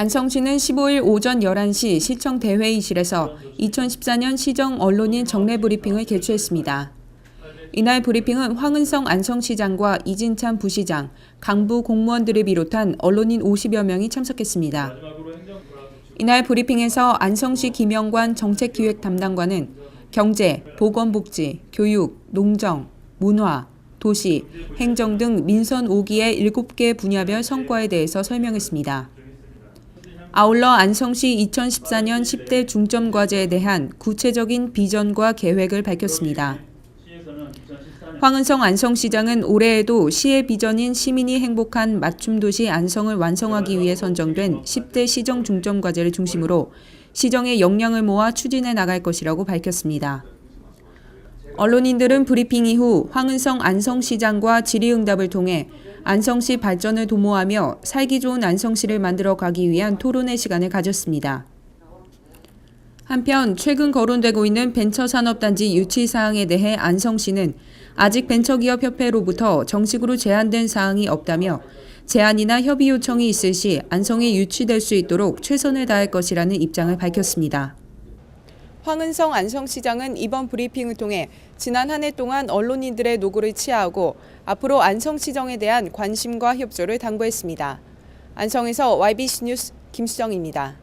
안성시는 15일 오전 11시 시청 대회의실에서 2014년 시정 언론인 정례 브리핑을 개최했습니다. 이날 브리핑은 황은성 안성시장과 이진찬 부시장, 강부 공무원들을 비롯한 언론인 50여 명이 참석했습니다. 이날 브리핑에서 안성시 김영관 정책기획 담당관은 경제, 보건복지, 교육, 농정, 문화, 도시, 행정 등 민선 5기의 7개 분야별 성과에 대해서 설명했습니다. 아울러 안성시 2014년 10대 중점 과제에 대한 구체적인 비전과 계획을 밝혔습니다. 황은성 안성시장은 올해에도 시의 비전인 시민이 행복한 맞춤 도시 안성을 완성하기 위해 선정된 10대 시정 중점 과제를 중심으로 시정의 역량을 모아 추진해 나갈 것이라고 밝혔습니다. 언론인들은 브리핑 이후 황은성 안성시장과 질의응답을 통해 안성시 발전을 도모하며 살기 좋은 안성시를 만들어 가기 위한 토론의 시간을 가졌습니다. 한편 최근 거론되고 있는 벤처산업단지 유치 사항에 대해 안성시는 아직 벤처기업협회로부터 정식으로 제안된 사항이 없다며 제안이나 협의 요청이 있을 시 안성이 유치될 수 있도록 최선을 다할 것이라는 입장을 밝혔습니다. 황은성 안성시장은 이번 브리핑을 통해 지난 한 해 동안 언론인들의 노고를 치하하고 앞으로 안성시정에 대한 관심과 협조를 당부했습니다. 안성에서 YBC 뉴스 김수정입니다.